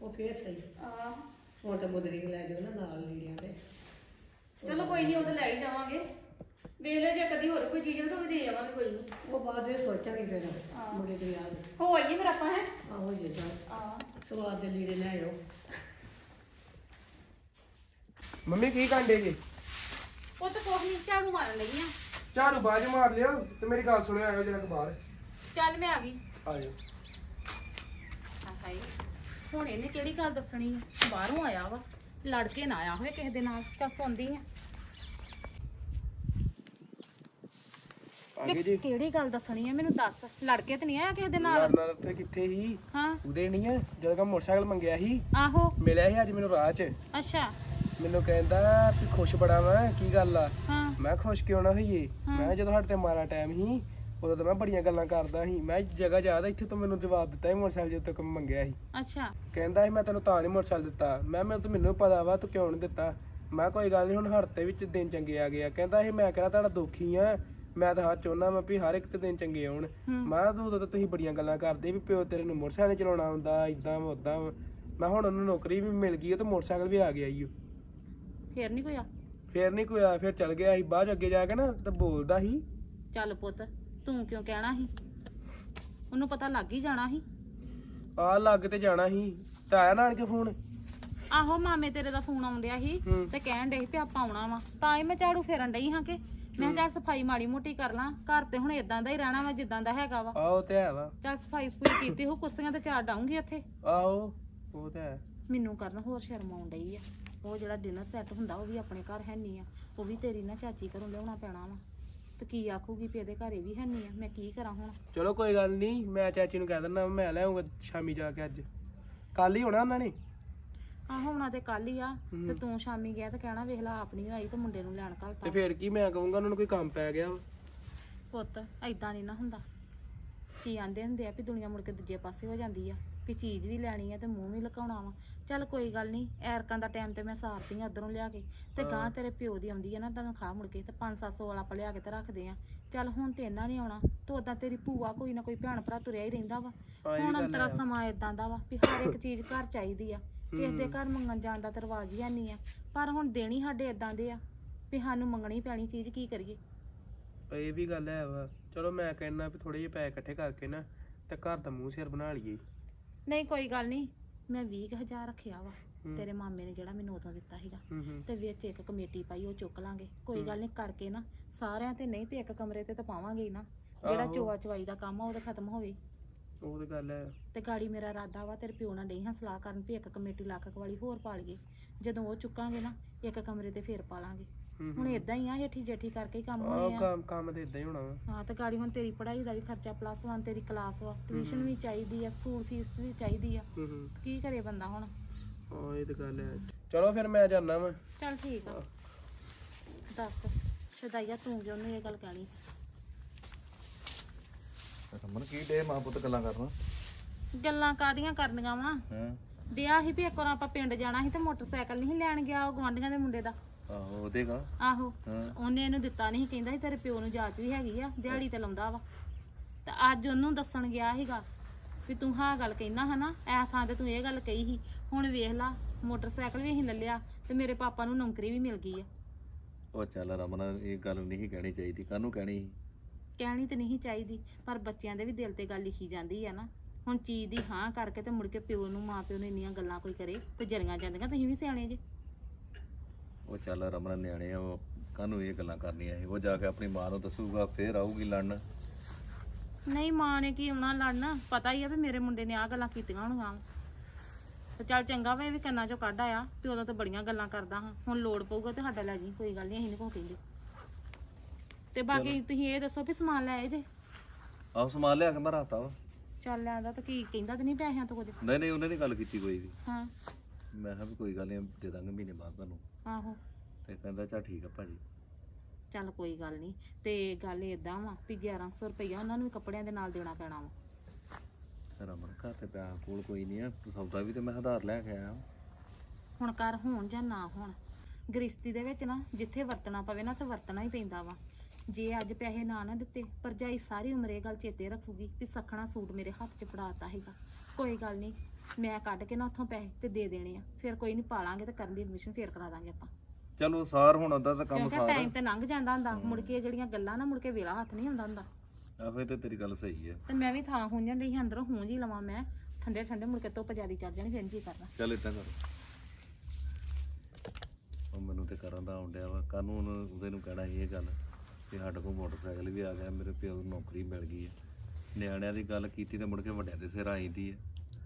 ਉਹ ਫੇਰ ਸਹੀ। ਆ ਹੁਣ ਤਾਂ ਮੁੰਦਰੀ ਨੂੰ ਲੈ ਜਾਓ ਨਾ ਨਾਲ ਲੀੜਿਆਂ ਦੇ। ਚਲੋ ਕੋਈ ਨਹੀਂ ਉਹ ਤਾਂ ਲੈ ਹੀ ਜਾਵਾਂਗੇ। ਵੇਖ ਲਿਓ ਜੇ ਕਦੀ ਹੋਰ ਕੋਈ ਚੀਜ਼ ਹੋਵੇ ਤਾਂ ਉਹ ਵੀ ਦੇ ਜਾਵਾਂਗੇ ਕੋਈ ਨਹੀਂ ਉਹ ਬਾਅਦ ਵਿੱਚ ਸੋਚਾਂਗੇ ਫਿਰ ਹਾਂ। ਮੁੰਡੇ ਦੇ ਵਿਆਹ ਹੋ ਆਈਏ ਫਿਰ ਆਪਾਂ ਹੈ? ਆਹੋ ਜੇ ਤਾਂ ਆ ਸਵਾਦ ਦੇ ਲੀੜੇ ਲੈ ਆਓ। ਮੰਮੀ ਕੀ ਕਾਂਡੇ ਜੀ? ਉਹ ਤਾਂ ਕੁਛ ਨਹੀਂ ਝਾੜੂ ਮਾਰਨ ਲੱਗੀ ਆ। ਝਾੜੂ ਬਾਜ ਮਾਰ ਲਿਓ ਤੇ ਮੇਰੀ ਗੱਲ ਸੁਣਿਓ ਆਇਓ ਜਰਾ ਬਾਹਰ। ਚੱਲ ਮੈਂ ਆ ਗਈ। ਆਇਓ। ਹਾਏ ਹੁਣ ਇਹਨੇ ਕਿਹੜੀ ਗੱਲ ਦੱਸਣੀ ਆ? ਬਾਹਰੋਂ ਆਇਆ ਵਾ ਲੜ ਕੇ ਨਾ ਆਇਆ ਹੋਏ ਕਿਸੇ ਦੇ ਨਾਲ ਚੱਲ ਸੁਣਦੀ ਆ। ਕਿਹੜੀ ਗੱਲ ਦੱਸਣੀ ਆ ਮੈਨੂੰ ਦੱਸ ਲੜ ਕੇ ਤੇ ਨਹੀਂ ਆਇਆ ਕਿਸੇ ਦੇ ਨਾਲ? ਲੜਨਾ ਉੱਥੇ ਕਿੱਥੇ ਸੀ? ਹਾਂ। ਉਹਦੇ ਨਹੀਂ ਆ ਜਦੋਂ ਕਾ ਮੋਟਰਸਾਈਕਲ ਮੰਗਿਆ ਸੀ। ਆਹੋ। ਮਿਲਿਆ ਸੀ ਅੱਜ ਮੈਨੂੰ ਰਾਹ 'ਚ। ਅੱਛਾ। ਮੈਨੂੰ ਕਹਿੰਦਾ ਵੀ ਖੁਸ਼ ਬੜਾ ਮੈਂ ਕੀ ਗੱਲ ਆ? ਹਾਂ। ਮੈਂ ਖੁਸ਼ ਕਿਉਂ ਨਾ ਹੋਈਏ। ਮੈਂ ਜਦੋਂ ਸਾਡੇ ਤੇ ਮਾਰਾ ਟਾਈਮ ਸੀ ਉਦੋਂ ਤਾਂ ਮੈਂ ਬੜੀਆਂ ਗੱਲਾਂ ਕਰਦਾ ਸੀ। ਮੈਂ ਜਗ੍ਹਾ ਯਾਦ ਆ ਇੱਥੇ ਤੋਂ ਮੈਨੂੰ ਜਵਾਬ ਦਿੱਤਾ ਸੀ ਮੋਟਰਸਾਈਕਲ ਜਦੋਂ ਤੱਕ ਮੰਗਿਆ ਸੀ। ਅੱਛਾ। ਕਹਿੰਦਾ ਸੀ ਮੈਂ ਤੈਨੂੰ ਤਾਂ ਨਹੀਂ ਮੋਟਰਸਾਈਕਲ ਦਿੱਤਾ। ਮੈਂ ਮੈਨੂੰ ਤਾਂ ਮੈਨੂੰ ਪਤਾ ਵਾ ਤੂੰ ਕਿਉਂ ਨਹੀਂ ਦਿੱਤਾ? ਮੈਂ ਕੋਈ ਗੱਲ ਨਹੀਂ ਹੁਣ ਹੜਤੇ ਵਿੱਚ ਦਿਨ ਚੰਗੇ ਆ ਗਏ ਆ। ਕਹਿੰਦਾ ਇਹ ਮੈਂ ਕਿਹੜਾ ਤੁਹਾਡਾ ਦੁਖੀ ਆ। ਮੈਂ ਤਾਂ ਹਰ ਚਾਹੁੰਦਾ ਮੈਂ ਵੀ ਹਰ ਇੱਕ ਤੇ ਦਿਨ ਚੰਗੇ ਆਉਣ। ਮੈਂ ਤੂੰ ਉਦੋਂ ਤਾਂ ਤੁਸੀਂ ਬੜੀਆਂ ਗੱਲਾਂ ਕਰਦੇ ਵੀ ਪਿਓ ਤੇਰੇ ਨੂੰ ਮੋਟਰਸਾਈਕਲ ਚਲਾਉਣਾ ਆਉਂਦਾ ਇਦਾਂ ਉਦਾਂ ਮੈਂ ਹੁਣ ਉਹਨੂੰ ਨੌਕਰੀ ਵੀ ਮਿਲ ਗਈ ਤੇ ਮੋਟਰਸਾਈਕਲ ਵੀ ਆ ਗਿਆ ਈ ਓ। ਫੇਰ ਨਹੀਂ ਕੋਈ ਆ? ਫੇਰ ਨਹੀਂ ਕੋਈ ਆ ਫਿਰ ਚੱਲ ਗਿਆ ਸੀ ਬਾਅਦ 'ਚ ਅੱਗੇ ਜਾ ਕੇ ਨਾ ਤੇ ਬੋਲਦਾ ਸੀ। ਚੱਲ ਪੁੱਤ ਤੂੰ ਕਿਉਂ ਕਹਿਣਾ ਸੀ? ਉਹਨੂੰ ਪਤਾ ਲੱਗ ਹੀ ਜਾਣਾ ਸੀ। ਆ ਲੱਗ ਤੇ ਜਾਣਾ ਸੀ। ਤਾਂ ਆਇਆ ਨਾਨ ਕੇ ਫੋਨ? ਆਹੋ ਮਾਮੇ ਤੇਰੇ ਦਾ ਫੋਨ ਆਉਣ ਡਿਆ ਸੀ ਹੂੰ। ਤੇ ਕਹਿਣ ਡੇ ਸੀ ਵੀ ਆਪਾਂ ਆਉਣਾ ਵਾ। ਤਾਂ ਹੀ ਮੈਂ ਝਾੜੂ ਫੇਰਨ ਡਈ ਹਾਂ ਕਿ ਮੈਂ ਕਿਹਾ ਚੱਲ ਸਫ਼ਾਈ ਮਾੜੀ ਮੋਟੀ ਕਰ ਲਾਂ ਘਰ ਤੇ ਹੁਣ ਇਦਾਂ ਦਾ ਹੀ ਰਹਿਣਾ ਵਾ ਜਿੱਦਾਂ ਦਾ ਹੈਗਾ ਵਾ। ਆ ਉਹ ਤੇ ਹੈ ਵਾ। ਚੱਲ ਸਫ਼ਾਈ ਸਫੂਈ ਕੀਤੀ ਹੋ ਕੁਰਸੀਆਂ ਤੇ ਚਾਰ ਡਾਉਂਗੀ ਉੱਥੇ। ਆਹੋ ਉਹ ਤੇ ਹੈ। ਮੈਨੂੰ ਕਰਨ ਹੋਰ ਸ਼ਰਮ ਆਉਣ ਡਈ ਆ। ਉਹ ਜਿਹੜਾ ਡਿਨਰ ਸੈੱਟ ਹੁੰਦਾ ਉਹ ਵੀ ਆਪਣੇ ਘਰ ਹੈ ਨਹੀਂ ਆ। ਉਹ ਵੀ ਤੇਰੀ ਨਾ ਚਾਚੀ ਘਰੋਂ ਲਿਆਉਣਾ ਪੈਣਾ ਵਾ। ਤੇ ਕੀ ਆਖੂਗੀ ਵੀ ਇਹਦੇ ਘਰੇ ਵੀ ਹੈ ਨਹੀਂ ਆ। ਮੈਂ ਕੀ ਕਰਾਂ ਹੁਣ? ਚਲੋ ਕੋਈ ਗੱਲ ਨਹੀਂ ਮੈਂ ਚਾਚੀ ਨੂੰ ਕਹਿ ਦਿੰਦਾ ਮੈਂ ਲੈ ਆਉਂਗਾ ਸ਼ਾਮੀ ਜਾ ਕੇ ਅੱਜ। ਕੱਲ ਹੀ ਹੋਣਾ ਉਹਨਾਂ ਨੇ? ਆਹ ਹੋਣਾ ਤੇ ਕੱਲ ਹੀ ਆ। ਤੇ। ਤੂੰ ਸ਼ਾਮੀ ਗਿਆ ਤੇ ਕਹਿਣਾ ਵੇਖ ਲਾ ਆਪਣੀ ਆਈ ਤੇ ਮੁੰਡੇ ਨੂੰ ਲੈਣ ਤੇ ਘਲਤਾ ਫੇਰ ਕੀ ਮੈਂ ਕਹੂੰਗਾ ਉਹਨਾਂ ਨੂੰ ਕੋਈ ਕੰਮ ਪੈ ਗਿਆ ਵਾ। ਪੁੱਤ ਐਦਾਂ ਨਹੀਂ ਨਾ ਹੁੰਦਾ। ਕੀ ਆਂਦੇ ਹੁੰਦੇ ਆ ਵੀ ਦੁਨੀਆ ਮੁੜ ਕੇ ਦੂਜੇ ਪਾਸੇ ਹੋ ਜਾਂਦੀ ਆ। ਵੀ ਚੀਜ਼ ਵੀ ਲੈਣੀ ਆ ਤੇ ਮੂੰਹ ਵੀ ਲਕਾਉਣਾ ਵਾ। ਚੱਲ ਕੋਈ ਗੱਲ ਨਹੀਂ ਐਰਕਾਂ ਦਾ ਟਾਈਮ ਤੇ ਮੈਂ ਸਾਰਦੀ ਆ ਉਧਰੋਂ ਲਿਆ ਕੇ ਤੇ ਗਾਂ। ਤੇਰੇ ਪਿਓ ਦੀ ਆਉਂਦੀ ਆ ਨਾ ਤਨਖਾਹ ਮੁੜ ਕੇ ਤੇ 5-700 ਵਾਲਾ ਆਪਾਂ ਲਿਆ ਕੇ ਤੇ ਰੱਖਦੇ ਆ। ਚੱਲ ਹੁਣ ਤੇ ਇਹਨਾਂ ਨਹੀਂ ਆਉਣਾ ਤੂੰ ਉਦਾਂ ਤੇਰੀ ਭੂਆ ਕੋਈ ਨਾ ਕੋਈ ਭੈਣ ਭਰਾ ਤੁਰਿਆ ਹੀ ਰਹਿੰਦਾ ਵਾ। ਹੁਣ ਅੰਤਰਾ। ਸਮਾਂ ਇਦਾਂ ਦਾ ਵਾ ਵੀ ਹਰ ਇੱਕ ਚੀਜ਼ ਘਰ ਚਾਹੀਦੀ ਆ ਕਿਸੇ ਦੇ। ਘਰ ਮੰਗਣ ਜਾਣ ਦਾ ਤਾਂ ਰਿਵਾਜ ਹੀ ਨਹੀਂ ਆ। ਪਰ ਹੁਣ ਦੇਣੀ ਸਾਡੇ ਇਦਾਂ ਦੇ ਆ ਵੀ ਸਾਨੂੰ ਮੰਗਣੀ ਪੈਣੀ ਚੀਜ਼ ਕੀ ਕਰੀਏ? ਇਹ ਵੀ ਗੱਲ ਹੈ ਵਾ। ਚਲੋ ਮੈਂ ਕਹਿਣਾ ਵੀ ਥੋੜੇ ਜਿਹੇ ਪੈਸੇ ਇਕੱਠੇ ਕਰਕੇ ਨਾ ਤੇ ਘਰ ਦਾ ਮੂੰਹ ਸਿਰ ਬਣਾ ਲਈਏ। ਨਹੀਂ ਕੋਈ ਗੱਲ ਨਹੀਂ। ਮੈਂ 20000 ਰੱਖਿਆ ਵਾ। ਹੂੰ। ਤੇਰੇ ਮਾਮੇ ਨੇ ਜਿਹੜਾ ਮੈਨੂੰ ਉਦੋਂ ਦਿੱਤਾ ਸੀਗਾ। ਹੂੰ ਹੂੰ। ਤੇ ਵਿੱਚ ਇੱਕ ਕਮੇਟੀ ਪਾਈ ਉਹ ਚੁੱਕ ਲਾਂਗੇ। ਕੋਈ। ਗੱਲ ਨਹੀਂ ਕਰਕੇ ਨਾ ਸਾਰਿਆਂ ਤੇ ਨਹੀਂ ਤੇ ਇੱਕ ਕਮਰੇ ਤੇ ਤਾਂ ਪਾਵਾਂਗੇ ਹੀ ਨਾ। ਜਿਹੜਾ ਆਹੋ। ਚੋਆ ਚਵਾਈ ਦਾ ਕੰਮ ਆ ਉਹ ਤਾਂ ਖਤਮ ਹੋਵੇ। ਉਹ ਤੇ ਗੱਲ ਹੈ। ਤੇ ਗਾੜੀ ਮੇਰਾ ਇਰਾਦਾ ਵਾ ਤੇਰੇ ਪਿਓ ਨਾਲ ਨਹੀਂ ਹਾਂ ਸਲਾਹ ਕਰਨ ਵੀ ਇੱਕ ਕਮੇਟੀ ਲੱਖ ਕੁ ਵਾਲੀ ਹੋਰ ਪਾ ਲਈਏ। ਜਦੋਂ ਉਹ ਚੁੱਕਾਂਗੇ ਨਾ ਇੱਕ ਕਮਰੇ ਤੇ ਫੇਰ ਪਾ ਲਾਂਗੇ। ਹੂੰ ਹੁਣ ਇਦਾਂ ਹੀ ਆ ਹੇਠੀ ਜੇਠੀ ਕਰਕੇ ਹੀ ਕੰਮ ਆਹ ਹੋਣੇ ਆ। ਕੰਮ ਕੰਮ ਤੇ ਇਦਾਂ ਹੀ ਹੋਣਾ ਵਾ। ਹਾਂ ਤੇ ਗਾੜੀ ਹੁਣ ਤੇਰੀ ਪੜ੍ਹਾਈ ਦਾ ਵੀ ਖਰਚਾ ਪਲੱਸ 1 ਤੇਰੀ ਕਲਾਸ ਵਾ। ਟਿਊਸ਼ਨ। ਵੀ ਚਾਹੀਦੀ ਆ ਸਕੂਲ ਫੀਸ ਵੀ ਚਾਹੀਦੀ ਆ। ਹੂੰ ਹੂੰ। ਕੀ ਕਰੇ ਬੰਦਾ ਹੁਣ? ਹਾਂ ਇਹ ਤੇ ਗੱਲ ਹੈ। ਚਲੋ ਫਿਰ ਮੈਂ ਜਾਣਾ ਵਾ। ਚੱਲ ਠੀਕ ਆ। ਦੱਸ ਸ਼ਦਾਈਆ ਤੂੰ ਕਿਉਂ ਉਹਨੂੰ ਇਹ ਗੱਲ ਕਹਿਣੀ? ਰਮਨ ਕੀ ਡੇ ਮਾਂ ਪੁੱਤ ਗੱਲਾਂ ਕਰਨਾ? ਗੱਲਾਂ ਕਾਦੀਆਂ ਕਰਨੀਆਂ ਵਾ? ਹਾਂ? ਵਿਆਹ ਸੀ ਵੀ ਇੱਕ ਵਾਰ ਆਪਾਂ ਪਿੰਡ ਜਾਣਾ ਸੀ ਤੇ ਮੋਟਰਸਾਈਕਲ ਨਹੀਂ ਸੀ ਲੈਣ ਗਿਆ ਉਹ ਗਵਾਂਢੀਆਂ ਦੇ ਮੁੰਡੇ ਦਾ। ਆਹੋ ਉਹਦੇਗਾ ਆਹੋ ਹਾਂ। ਉਹਨੇ ਇਹਨੂੰ ਦਿੱਤਾ ਨਹੀਂ ਕਹਿੰਦਾ ਸੀ ਤੇਰੇ ਪਿਓ ਨੂੰ ਜਾਂਚ ਵੀ ਹੈਗੀ ਆ ਦਿਹਾੜੀ ਤੇ ਲਾਉਂਦਾ ਵਾ। ਤੇ ਅੱਜ ਉਹਨੂੰ ਦੱਸਣ ਗਿਆ ਸੀਗਾ ਵੀ ਤੂੰ ਹਾਂ ਗੱਲ ਕਹਿਣਾ ਹਨਾ ਐ ਥਾਂ ਤੇ ਤੂੰ ਇਹ ਗੱਲ ਕਹੀ ਸੀ ਹੁਣ ਵੇਖ ਲਾ ਮੋਟਰਸਾਈਕਲ ਵੀ ਅਸੀਂ ਲੈ ਲਿਆ ਤੇ ਮੇਰੇ ਪਾਪਾ ਨੂੰ ਨੌਕਰੀ ਵੀ ਮਿਲ ਗਈ ਆ। ਉਹ ਚੱਲ ਰਮਨ ਇਹ ਗੱਲ ਨਹੀਂ ਕਹਿਣੀ ਚਾਹੀਦੀ ਕਾਹਨੂੰ ਕਹਿਣੀ ਸੀ? ਕਹਿਣੀ ਤੇ ਨਹੀਂ ਚਾਹੀਦੀ ਪਰ ਬੱਚਿਆਂ ਦੇ ਵੀ ਦਿਲ ਤੇ ਗੱਲ ਲਿਖੀ ਜਾਂਦੀ ਆ ਨਾ। ਹੁਣ ਚੀਜ਼ ਦੀ ਹਾਂ ਕਰਕੇ ਤੇ ਮੁੜ ਕੇ ਪਿਓ ਨੂੰ ਮਾਂ ਪਿਓ ਨੂੰ ਇੰਨੀਆਂ ਗੱਲਾਂ ਕੋਈ ਕਰੇ ਤੇ ਜਰੀਆਂ ਜਾਂਦੀਆਂ ਤੁਸੀਂ ਵੀ ਸਿਆਣੇ ਜੇ। ਉਹ ਚੱਲ ਰਮਨ ਨਿਆਣੇ ਆ ਉਹ ਕਾਹਨੂੰ ਇਹ ਗੱਲਾਂ ਕਰਨੀਆਂ ਸੀ ਉਹ ਜਾ ਕੇ ਆਪਣੀ ਮਾਂ ਨੂੰ ਦੱਸੂਗਾ ਫੇਰ ਆਊਗੀ ਲੜਨ। ਨਹੀਂ ਮਾਂ ਨੇ ਕੀ ਆਉਣਾ ਲੜਨ? ਪਤਾ ਹੀ ਆ ਵੀ ਮੇਰੇ ਮੁੰਡੇ ਨੇ ਆ ਗੱਲਾਂ ਕੀਤੀਆਂ ਹੋਣਗੀਆਂ। ਤੇ ਚੱਲ ਚੰਗਾ ਵਾ ਇਹ ਵੀ ਕੰਨਾਂ ਚੋਂ ਕੱਢ ਆਇਆ ਤੇ ਉਦੋਂ ਤਾਂ ਬੜੀਆਂ ਗੱਲਾਂ ਕਰਦਾ ਹਾਂ। ਹੁਣ ਲੋੜ ਪਊਗਾ ਤੇ ਸਾਡਾ ਲੈ ਜੀ ਕੋਈ ਗੱਲ ਨਹੀਂ ਅਸੀਂ ਨਹੀਂ ਕੋ ਕਹਿੰਦੇ ਤੇ ਬਾਕੀ ਤੁਸੀਂ ਇਹ ਦੱਸੋ ਵੀ ਸਮਾਨ ਲੈ ਆਏ ਜੇ? ਆਹ ਸਮਾਨ ਲਿਆ ਕੇ ਮੈਂ ਵਾ। ਚੱਲ ਲੈਂਦਾ ਤਾਂ ਕੀ ਕਹਿੰਦਾ ਤੇ ਨਹੀਂ ਪੈਸਿਆਂ ਤੋਂ ਕੁਝ? ਨਹੀਂ ਨਹੀਂ ਉਹਨੇ ਨਹੀਂ ਗੱਲ ਕੀਤੀ ਕੋਈ ਵੀ। ਹਾਂ। ਮੈਂ ਕਿਹਾ ਵੀ ਕੋਈ ਗੱਲ ਨਹੀਂ ਦੇ ਦਾਂਗੇ ਮਹੀਨੇ ਬਾਅਦ ਤੁਹਾਨੂੰ। ਆਹੋ। ਤੇ ਕਹਿੰਦਾ ਚਾ ਠੀਕ ਆ ਭਾਜੀ। ਚੱਲ ਕੋਈ ਗੱਲ ਨਹੀਂ ਤੇ ਗੱਲ ਏਦਾਂ ਵਾ ਵੀ 1100 ਰੁਪਈਆ ਉਹਨਾਂ ਨੂੰ ਵੀ ਕੱਪੜਿਆਂ ਦੇ ਨਾਲ ਦੇਣਾ ਪੈਣਾ ਵਾ। ਰਮਨ ਘਰ ਤੇ ਪਿਆ ਕੋਲ ਕੋਈ ਨਹੀਂ ਆ ਸੌਦਾ ਵੀ ਤੇ ਮੈਂ ਆਧਾਰ ਲੈ ਕੇ ਆਇਆ ਹੁਣ ਕਰ ਹੋਣ ਜਾਂ ਨਾ ਹੋਣ ਗ੍ਰਿਸ਼ਤੀ ਦੇ ਵਿੱਚ ਨਾ ਜਿੱਥੇ ਵਰਤਣਾ ਪਵੇ ਨਾ ਤੇ ਵਰਤਣਾ ਹੀ ਪੈਂਦਾ ਵਾ। ਜੇ ਅੱਜ ਪੈਸੇ ਨਾ ਨਾ ਦਿੱਤੇ ਭਰਜਾਈ ਸਾਰੀ ਉਮਰ ਇਹ ਗੱਲ ਚੇਤੇ ਰੱਖੂਗੀ ਵੀ ਸਖਣਾ ਸੂਟ ਮੇਰੇ ਹੱਥ 'ਚ ਫੜਾਤਾ ਹੈਗਾ। ਕੋਈ ਗੱਲ ਨਹੀਂ ਮੈਂ ਕੱਢ ਕੇ ਨਾ ਉੱਥੋਂ ਪੈਸੇ ਤੇ ਦੇ ਦੇਣੇ ਆ। ਫਿਰ ਕੋਈ ਨਹੀਂ ਪਾਲਾਂਗੇ ਤੇ ਕਰਨ ਦੀ ਐਡਮਿਸ਼ਨ ਫੇਰ ਕਰਾ ਦਾਂਗੇ ਆਪਾਂ। ਚਲੋ ਸਾਰ ਹੁਣ ਉਹਦਾ ਤਾਂ ਕੰਮ ਕਿਉਂਕਿ ਸਾਰ ਟਾਈਮ ਤੇ ਲੰਘ ਜਾਂਦਾ ਹੁੰਦਾ ਮੁੜ ਕੇ ਜਿਹੜੀਆਂ ਗੱਲਾਂ ਨਾ ਮੁੜ ਕੇ ਵੇਲਾ ਹੱਥ ਨਹੀਂ ਆਉਂਦਾ ਹੁੰਦਾ। ਆਹੋ ਤੇ ਤੇਰੀ ਗੱਲ ਸਹੀ ਹੈ ਤੇ ਮੈਂ ਵੀ ਥਾਂ ਹੁੰਜਣ ਲਈ ਅੰਦਰੋਂ ਹੀ ਲਵਾਂ ਮੈਂ। ਠੰਡੇ ਠੰਡੇ ਮੁੜ ਕੇ ਧੁੱਪ ਜਿਆਦੀ ਚੜ ਜਾਣੀ ਫਿਰ ਜੀ ਕਰਨਾ ਚੱਲ ਇਦਾਂ ਕਰ। ਉਹ ਮੈਨੂੰ ਤੇ ਕਰਨ ਦਾ ਆਉਂਦਿਆ ਵਾ। ਕਾਨੂੰਨ ਉਹਦੇ ਨੂੰ ਕਹਿਣਾ ਸੀ ਇਹ ਗੱਲ। ਕਿ ਸਾਡੇ ਕੋਲ ਮੋਟਰਸਾਈਕਲ ਵੀ ਆ ਗਿਆ ਮੇਰੇ ਪਿਓ ਨੂੰ ਨੌਕਰੀ ਮਿਲ ਗਈ ਹੈ। ਨਿਆਣਿਆਂ ਦੀ ਗੱਲ ਕੀਤੀ ਤੇ ਮੁੜ ਕੇ ਵੱਡਿਆਂ ਦੇ ਸਿਰ ਆਈਂਦੀ ਹੈ।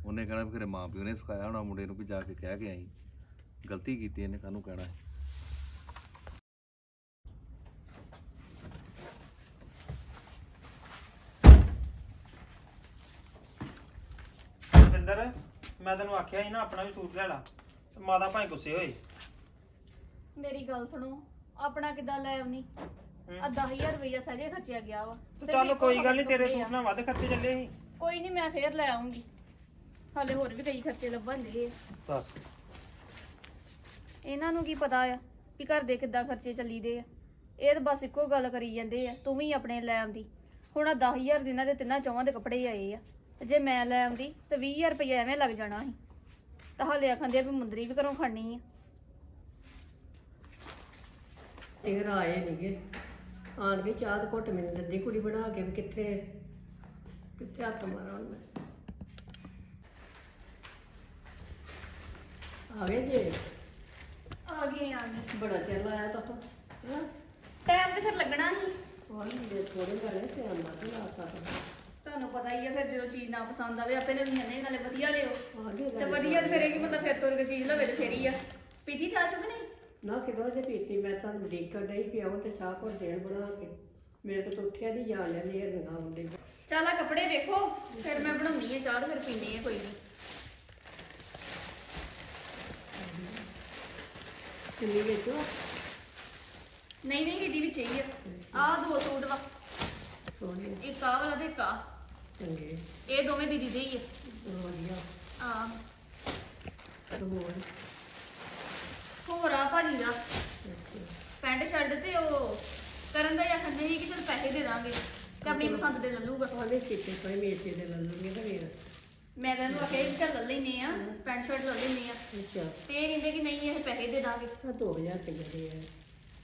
ਉਹਨੇ ਕਹਿਣਾ ਵੀ ਘਰੇ ਮਾਂ ਪਿਓ ਨੇ ਸਿਖਾਇਆ ਹੋਣਾ ਮੁੰਡੇ ਨੂੰ ਵੀ ਜਾ ਕੇ ਕਹਿ ਕੇ ਆਈ। ਗਲਤੀ ਕੀਤੀ ਇਹਨੇ ਕਾਹਨੂੰ ਕਹਿਣਾ ਹੈ? ਰਵਿੰਦਰ ਮੈਂ ਤੈਨੂੰ ਆਖਿਆ ਸੀ ਨਾ ਆਪਣਾ ਵੀ ਸੂਟ ਲੈ ਲਾ। ਤੇ ਮਾਤਾ ਭਾਵੇਂ ਗੁੱਸੇ ਹੋਏ। ਮੇਰੀ ਗੱਲ ਸੁਣੋ ਆਪਣਾ ਕਿੱਦਾਂ ਲੈ ਆਉਣੀ। ਆ 10000 ਰੁਪਇਆ ਸਹਜੇ ਖਰਚਿਆ ਗਿਆ ਵਾ। ਤੇ ਸਿਰਫ ਚੱਲ ਇੱਕੋ ਕੋਈ ਗੱਲ ਨਹੀਂ ਤੇਰੇ ਦੇ। ਸੂਟ ਨਾਲ ਵੱਧ ਖਰਚੇ ਚੱਲੇ ਸੀ। ਕੋਈ ਨਹੀਂ ਮੈਂ ਫੇਰ ਲੈ ਆਉਂਗੀ ਹਾਲੇ ਹੋਰ ਵੀ ਕਈ ਖਰਚੇ ਲੱਭਣ ਦੇ ਦੱਸ। ਇਹਨਾਂ ਨੂੰ ਕੀ ਪਤਾ ਆ ਕਿ ਘਰ ਦੇ ਕਿੱਦਾਂ ਖਰਚੇ ਚੱਲੀਦੇ ਆ। ਇਹ ਤਾਂ ਬਸ ਇੱਕੋ ਗੱਲ ਕਰੀ ਜਾਂਦੇ ਆ ਤੂੰ ਵੀ ਆਪਣੇ ਲੈ ਆਉਂਦੀ। ਹੁਣ ਆ 10000 ਦਿਨਾਂ ਦੇ ਤਿੰਨਾਂ ਚੌਵਾਂ ਦੇ ਕੱਪੜੇ ਆਏ ਆ। ਤੇ ਜੇ ਮੈਂ ਲੈ ਆਉਂਦੀ ਤੇ 20000 ਰੁਪਇਆ ਐਵੇਂ ਲੱਗ ਜਾਣਾ ਸੀ। ਤਾਂ ਹਾਲੇ ਆਖੰਦੇ ਆ ਵੀ ਮੁੰਦਰੀ ਵੀ ਘਰੋਂ ਖੜਨੀ ਆ। ਇਹ ਆਏ ਨਹੀਂਗੇ ਆਣ ਕੇ ਚਾਹ ਤੇ ਘੁੱਟ ਮੈਨੂੰ ਦਿੰਦੀ ਕੁੜੀ ਬਣਾ ਕੇ ਵੀ ਕਿੱਥੇ ਕਿੱਥੇ ਹੱਥ ਮਾਰਾਂ ਹੁਣ ਮੈਂ। ਆ ਗਏ ਜੇ? ਆ ਗਏ ਆ ਗਏ। ਬੜਾ ਚਿਰ ਲਾਇਆ ਤਾਂ ਹਾਂ? ਟਾਈਮ ਤੇ ਫਿਰ ਲੱਗਣਾ ਸੀ। ਉਹ ਦੇ ਥੋੜੇ ਘਰੇ ਤੇ ਆਂਦਾ ਤੇ ਲਾਤਾ ਤੁਹਾਨੂੰ ਪਤਾ ਹੀ ਆ ਫਿਰ ਜਦੋਂ ਚੀਜ਼ ਨਾ ਪਸੰਦ ਆਵੇ ਆਪੇ ਨੇ ਨਹੀਂ ਨਾਲੇ ਵਧੀਆ ਲਿਓ। ਤੇ ਵਧੀਆ ਤੇ ਫਿਰ ਇਹ ਕੀ ਬੰਦਾ ਫਿਰ ਤੁਰ ਕੇ ਚੀਜ਼ ਲਵੇ ਤੇ ਫਿਰ ਹੀ ਆ। ਪੀਤੀ ਚਾਹ ਚੁੱਕ ਨਹੀਂ ਨਾ ਕਿਦੋਂ ਜੇ ਪੀਤੀ ਮੈਂ ਤਾਂ ਡੀਕਰ ਡਈ ਪਿਆਉਂ ਤੇ ਚਾਹ ਕੋਲ ਦੇਣ ਬਣਾ ਕੇ। ਮੇਰੇ ਤੋਂ ਤਾਂ ਉੱਠਿਆ ਦੀ ਜਾਣ ਲਿਆ ਨੇਰ ਨਾ। ਹੁੰਦੇ ਚੱਲ ਆ ਕੱਪੜੇ ਵੇਖੋ ਫਿਰ ਮੈਂ ਬਣਾਉਣੀ ਆ ਚਾਹ ਤੇ ਫਿਰ ਪੀਣੀ ਆ ਕੋਈ ਨਹੀਂ ਕਿੰਨੀ ਵਿੱਚ? ਨਹੀਂ ਨਹੀਂ ਇਹਦੀ ਵਿੱਚ ਹੀ ਆ। ਦੋ ਸੂਟ ਵਾ। ਸੋਹਣੇ ਇੱਕ ਆਹ ਵਾਲਾ ਤੇ ਇੱਕ ਚੰਗੇ। ਇਹ ਦੋਵੇਂ ਦੀਦੀ ਦੇ ਹੀ ਵਧੀਆ ਆ ਆ ਤੇ ਹੋਰ। ਹੋਰ ਆ ਭਾਜੀ ਦਾ। ਪੈਂਟ ਸ਼ਰਟ ਤੇ ਉਹ ਕਰਨ ਦਾ ਹੀ ਆਖੰਦੇ ਸੀ ਕਿ ਚਲ ਪੈਸੇ ਦੇ ਦਾਂਗੇ ਤੇ ਆਪਣੀ ਪਸੰਦ ਦੇ ਲੈ ਲੂਗਾ ਉਹਨੇ ਕੀਤੇ ਕੋਈ ਮੇਚੇ ਦੇ ਲੱਲੂਗੇ ਤਾਂ ਵੀਰ ਮੈਂ ਤਾਂ ਇਹਨੂੰ ਆਖਿਆ ਚੱਲ ਲੈ ਲੈਨੇ ਆ ਪੈਂਟ ਸ਼ਰਟ ਲੈ ਲੈਨੇ ਆ। ਅੱਛਾ। ਤੇ ਇਹ ਕਹਿੰਦੇ ਕਿ ਨਹੀਂ ਇਹ ਪੈਸੇ ਦੇ ਦਾਂਗੇ। ਤਾਂ 2000 ਰੁਪਏ ਦੇ ਆ।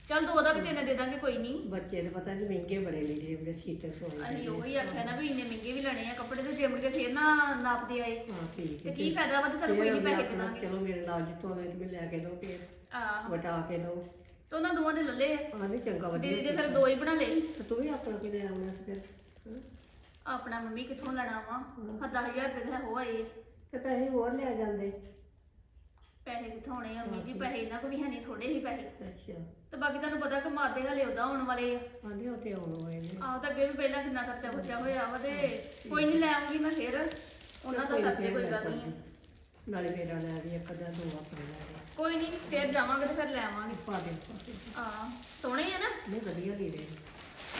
ਚੱਲ ਦੋ ਦਾ ਵੀ ਤੈਨੂੰ ਦੇ ਦਾਂਗੇ ਕੋਈ ਨਹੀਂ। ਬੱਚੇ ਦੇ ਪਤਾ ਨਹੀਂ ਮਹਿੰਗੇ ਬੜੇ ਲੀੜੇ ਉਹਦੇ ਸੀਤੇ ਸੋਏ ਅਸੀਂ ਉਹੀ ਆਖਿਆ ਨਾ ਵੀ ਇੰਨੇ ਮਹਿੰਗੇ ਵੀ ਲੈਣੇ ਆ ਕੱਪੜੇ ਤੇ ਜਿਮ ਕੇ ਫੇਰ ਨਾ ਨਾਪਦੇ ਆਏ। ਹਾਂ ਠੀਕ ਤੇ ਹੈ। ਕੀ ਫਾਇਦਾ ਵਾ ਤੇ ਚੱਲ ਕੋਈ ਨਹੀਂ ਪੈਸੇ ਦੇ ਦਾਂਗੇ। ਚਲੋ ਮੇਰੇ ਨਾਲ ਜਿੱਤੋਂ ਆਏ ਤੇ ਮੈਂ ਲੈ ਕੇ ਦੋ ਫੇਰ। ਆਹ। ਵਟਾ ਕੇ ਦੋ। ਤੇ ਉਹਨਾਂ ਦੋਵਾਂ ਦੇ ਲੱਲੇ ਆ। ਆ ਨਹੀਂ ਚੰਗਾ ਵਧੀਆ ਦੀਦੀ ਦੇ ਫਿਰ ਦੋ ਹੀ ਬਣਾ ਲਏ। ਤੇ ਤੂੰ ਵੀ ਆਪਣਾ ਕਿਤੇ ਆਉਣਾ ਸੀ ਫਿਰ ਹੈਂ? ਆਪਣਾ ਮੰਮੀ ਕਿੱਥੋਂ ਲੈਣਾ ਵਾ? ਹੱਦਾਂ ਹਜ਼ਾਰ ਦੇ ਤਾਂ ਹੋ ਆਏ। ਤੇ ਪੈਸੇ ਹੋਰ ਲੈ ਜਾਂਦੇ। ਪੈਸੇ ਕਿੱਥੋਂ ਆਉਣੇ ਆ? ਮੰਮੀ ਜੀ ਪੈਸੇ ਇਹਨਾਂ ਕੋਲ ਵੀ ਹੈ ਨਹੀਂ ਥੋੜੇ ਹੀ ਪੈਸੇ। ਅੱਛਾ। ਤੇ ਬਾਕੀ ਤੁਹਾਨੂੰ ਪਤਾ ਕਿ ਮਾਦੇ ਹਲੇ ਉਦਾਂ ਆਉਣ ਵਾਲੇ ਆ। ਆਂਦੇ ਉਹ ਤੇ ਆਉਣ ਵਾਲੇ ਨੇ। ਆਹ ਤਾਂ ਅੱਗੇ ਵੀ ਪਹਿਲਾਂ ਕਿੰਨਾ ਖਰਚਾ ਖੁਰਚਾ ਹੋਇਆ ਵਾ ਤੇ ਕੋਈ ਨਹੀਂ ਲੈ ਆਉਂਗੀ ਮੈਂ ਫੇਰ। ਉਹਨਾਂ ਦਾ ਖਰਚੇ ਕੋਈ ਗੱਲ ਨਹੀਂ ਆ। ਨਾਲੇ ਮੇਰਾ ਲੈ ਵੀ ਇੱਕ ਦਾ ਦੋ ਆਪਣੇ ਲੈ ਦੇ ਕੋਈ ਨਹੀਂ ਫੇਰ ਜਾਵਾਂਗੇ ਤੇ ਫਿਰ ਲੈ ਆਵਾਂਗੇ। ਪਾ ਦੇ ਪਾ ਦੇ ਆ ਸੋਹਣੇ ਆ ਨਾ? ਨਹੀਂ ਵਧੀਆ ਲੀੜੇ।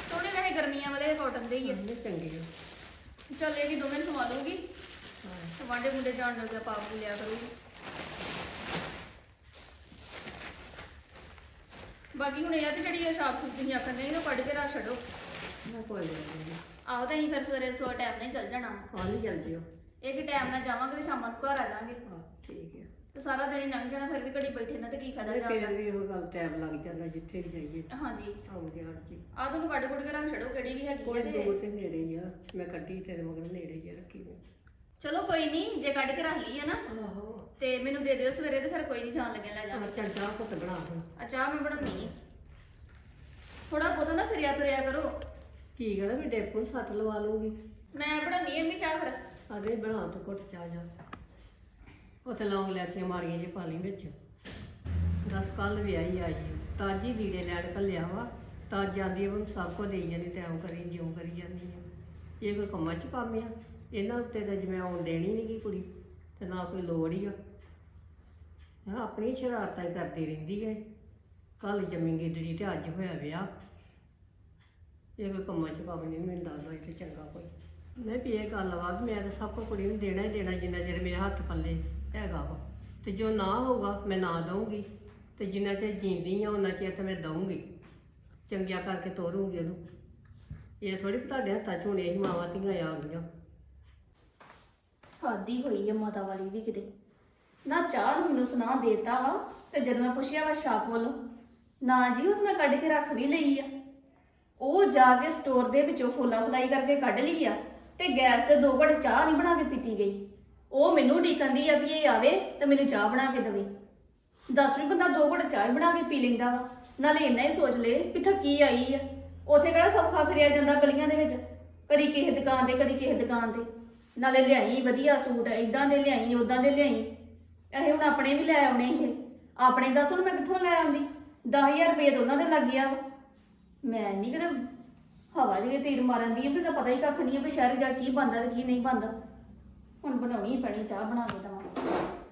ਸੋਹਣੇ ਵੈਸੇ ਗਰਮੀਆਂ ਵਾਲੇ ਕਾਟਨ ਦੇ ਹੀ ਆ। ਨੇ ਚੰਗੇ ਆ। ਚੱਲ ਇਹ ਵੀ ਦੋਵੇਂ ਸਵਾ ਲੂਗੀ ਹਾਂ। ਤੇ ਵਾਂਡੇ ਮੁੰਡੇ ਜਾਣ ਲੱਗਿਆ ਪਾ ਪੂ ਲਿਆ ਕਰੂਗੀ। ਬਾਕੀ ਹੁਣ ਇਹ ਆ ਕਿ ਜਿਹੜੀ ਇਹ ਸ਼ਾਪ ਸ਼ੂਪ ਤੁਸੀਂ ਆਖਣ ਨਹੀਂ ਉਹ ਕੱਢ ਕੇ ਰੱਖ ਛੱਡੋ। ਮੈਂ ਕੋਈ ਨਹੀਂ ਆਹੋ ਤਾਂ ਅਸੀਂ ਫਿਰ ਸਵੇਰੇ ਸੋ ਟਾਈਮ ਨਾਲ ਹੀ ਚੱਲ ਜਾਣਾ। ਆ ਨਹੀਂ ਚੱਲ ਜਿਓ। ਇੱਕ ਟਾਈਮ ਨਾਲ ਜਾਵਾਂਗੇ ਤੇ ਸ਼ਾਮਾਂ ਨੂੰ ਘਰ ਆ ਜਾਵਾਂਗੇ। ਹਾਂ ਠੀਕ ਹੈ ਤੇ ਸਾਰਾ ਦਿਨ ਹੀ ਲੰਘ ਜਾਣਾ ਫਿਰ ਵੀ ਘੜੀ ਬੈਠੇ ਨਾ ਤੇ ਕੀ ਫਾਇਦਾ ਨਹੀਂ ਜਾਣ ਫਿਰ ਵੀ ਉਹ ਗੱਲ ਟਾਈਮ ਲੱਗ ਜਾਂਦਾ ਜਿੱਥੇ ਵੀ ਜਾਈਏ। ਹਾਂਜੀ। ਆਉਂ ਜਾਣ ਜੀ। ਆਹ ਤੁਹਾਨੂੰ ਕੱਢ ਕੁੱਢ ਕੇ ਛੱਡੋ ਕਿਹੜੀ ਵੀ ਹੈਗੀ ਕੋਈ ਹੈ ਦੋ ਤੇ ਤੇ ਨੇੜੇ ਹੀ ਆ ਮੈਂ ਕੱਢੀ ਤੇਰੇ ਮਗਰ ਨੇੜੇ ਹੀ ਆ ਰੱਖੀ ਮੈਂ ਚਲੋ ਕੋਈ ਨਹੀਂ ਜੇ ਕੱਢ ਕੇ ਰੱਖ ਲਈ ਹੈ ਨਾ ਆਹੋ। ਤੇ ਮੈਨੂੰ ਦੇ ਦਿਓ ਸਵੇਰੇ ਤੇ ਫਿਰ ਕੋਈ ਨਹੀਂ ਜਾਣ ਲੱਗਿਆ ਲੈ ਆ ਜਾਵਾਂਗੇ। ਚੱਲ ਚਾਹ ਘੁੱਟ ਬਣਾ ਹੁਣ ਆ ਚਾਹ ਮੈਂ ਬਣਾਉਣੀ ਥੋੜਾ ਬਹੁਤਾ ਨਾ ਫਿਰਿਆ ਤੁਰਿਆ ਕਰੋ। ਕੀ ਕਰਾਂ ਵੀ ਡੇਪੂ ਨੂੰ ਸੱਟ ਲਵਾ ਲੂੰਗੀ ਮੈਂ ਬਣਾਉਣੀ ਐ ਮੀ ਚਾਹ ਫਿਰ। ਆਦੇ ਬਣਾ ਤੂੰ ਘੁੱਟ ਚਾਹ ਜਾ। ਉੱਥੇ ਲੌਂਗ ਲੈਚੀਆਂ ਮਾਰੀਆਂ ਜੇ ਪਾ ਲਈ ਵਿੱਚ। ਦਸ ਕੱਲ ਵਿਆਹੀ ਆਈ ਤਾਜੀ ਲੀੜੇ ਲੈਣ ਕੱਲਿਆ ਵਾ। ਤਾਂ ਜਾਂਦੀ ਉਹਨੂੰ ਸਭ ਕੁਝ ਦੇਈ ਜਾਂਦੀ ਟਾਈਮ ਕਰੀ, ਜਿਉਂ ਕਰੀ ਜਾਂਦੀ ਆ। ਇਹ ਕੋਈ ਕੰਮਾਂ 'ਚ ਕੰਮ ਆ? ਇਹਨਾਂ ਉੱਤੇ ਤਾਂ ਜਿਵੇਂ ਆਉਣ ਦੇਣੀ ਨਹੀਂ ਗੀ ਕੁੜੀ, ਤੇ ਨਾ ਕੋਈ ਲੋੜ ਹੀ ਆ। ਹਾਂ, ਆਪਣੀ ਸ਼ਰਾਰਤਾਂ ਹੀ ਕਰਦੀ ਰਹਿੰਦੀ ਹੈ ਕੱਲ ਜੰਮੀ ਗਿੱਦੜੀ ਤੇ ਅੱਜ ਹੋਇਆ ਵਿਆਹ। ਇਹ ਕੋਈ ਕੰਮਾਂ 'ਚ ਕੰਮ ਨਹੀਂ ਮੈਨੂੰ ਦੱਸਦਾ ਇੱਥੇ ਚੰਗਾ ਕੋਈ। ਨਹੀਂ ਵੀ ਇਹ ਗੱਲ ਵਾ ਵੀ ਮੈਂ ਤਾਂ ਸਭ ਕੋ ਕੁੜੀ ਨੂੰ ਦੇਣਾ ਹੀ ਦੇਣਾ, ਜਿੰਨਾ ਚਿਰ ਮੇਰੇ ਹੱਥ ਪੱਲੇ। ਹੈਗਾ ਵਾ। ਤੇ ਜੋ ਨਾ ਹੋਊਗਾ, ਮੈਂ ਨਾ ਦਊਂਗੀ। ਤੇ ਜਿੰਨਾ ਚਿਰ ਜੀਂਦੀ ਆ ਉਹਨਾਂ ਚਿਰ ਤਾਂ ਮੈਂ ਦਊਂਗੀ। ਚੰਗਿਆ ਕਰਕੇ ਤੋਰੂੰਗੀ ਉਹਨੂੰ। ਇਹ ਥੋੜੀ ਤੁਹਾਡੇ ਹੱਥਾਂ 'ਚ ਹੁਣੇ ਹੀ ਮਾਵਾਂ ਧੀਆਂ ਆ ਗਈਆਂ। ਹਾਦੀ ਹੋਈ ਆ ਮਾਤਾ ਵਾਲੀ ਵੀ ਕਿਤੇ। ਨਾ ਚਾਹ ਨੂੰ ਮੈਨੂੰ ਸੁਣਾ ਦੇਤਾ ਵਾ, ਤੇ ਜਦੋਂ ਮੈਂ ਪੁੱਛਿਆ ਵਾ ਸ਼ਾਪ ਵੱਲੋਂ, ਨਾ ਜੀ, ਉਹ ਤਾਂ ਮੈਂ ਕੱਢ ਕੇ ਰੱਖ ਵੀ ਲਈ ਆ। ਉਹ ਜਾ ਕੇ ਸਟੋਰ ਦੇ ਵਿੱਚੋਂ ਫੋਲਾ ਫਲਾਈ ਕਰਕੇ ਕੱਢ ਲਈ ਆ, ਤੇ ਗੈਸ ਤੇ ਦੋ ਘੜ ਚਾਹ ਨਹੀਂ ਬਣਾ ਕੇ ਪੀਤੀ ਗਈ। ਉਹ ਮੈਨੂੰ ਢੀਕੰਦੀ ਆ ਵੀ ਇਹ ਆਵੇ ਤੇ ਮੈਨੂੰ ਚਾਹ ਬਣਾ ਕੇ ਦੇਵੇ। ਦੱਸ ਵੀ ਬੰਦਾ ਦੋ ਘੜ ਚਾਹ ਹੀ ਬਣਾ ਕੇ ਪੀ ਲੈਂਦਾ ਵਾ। ਨਾਲੇ ਇੰਨਾ ਹੀ ਸੋਚ ਲੇ ਵੀ ਥੱਕੀ ਆਈ ਆ। ਉਥੇ ਕਿਹੜਾ ਸੌਖਾ ਫਿਰਿਆ ਜਾਂਦਾ ਗਲੀਆਂ ਦੇ ਵਿੱਚ? ਕਦੀ ਕਿਸੇ ਦੁਕਾਨ ਤੇ, ਕਦੀ ਕਿਸੇ ਦੁਕਾਨ ਤੇ। ਨਾਲੇ ਲਿਆਈ ਵਧੀਆ ਸੂਟ ਇਦਾਂ ਦੇ ਲਿਆਈ ਉਦਾਂ ਦੇ ਲਿਆਈ। ਇਹ ਹੁਣ ਆਪਣੇ ਵੀ ਲੈ ਆਉਣੇ ਹੀ ਆਪਣੇ ਦੱਸ ਹੁਣ ਮੈਂ ਕਿੱਥੋਂ ਲੈ ਆਉਂਦੀ? 10000 ਰੁਪਏ ਤਾਂ ਉਹਨਾਂ ਦੇ ਲੱਗ ਗਿਆ ਵਾ। ਮੈਂ ਨਹੀਂ ਕਿਤੇ ਹਵਾ ਜਿਹੇ ਤੀਰ ਮਾਰਨ ਦੀ ਵੀ ਤਾਂ ਪਤਾ ਹੀ ਕੱਖ ਨਹੀਂ ਆ ਵੀ ਸ਼ਹਿਰ ਜਾ ਕੀ ਬੰਦਾ ਤੇ ਕੀ ਨਹੀਂ ਬੰਦਾ ਹੁਣ ਬਣਾਉਣੀ ਹੀ ਪੈਣੀ ਚਾਹ ਬਣਾ ਕੇ ਦਵਾਂ।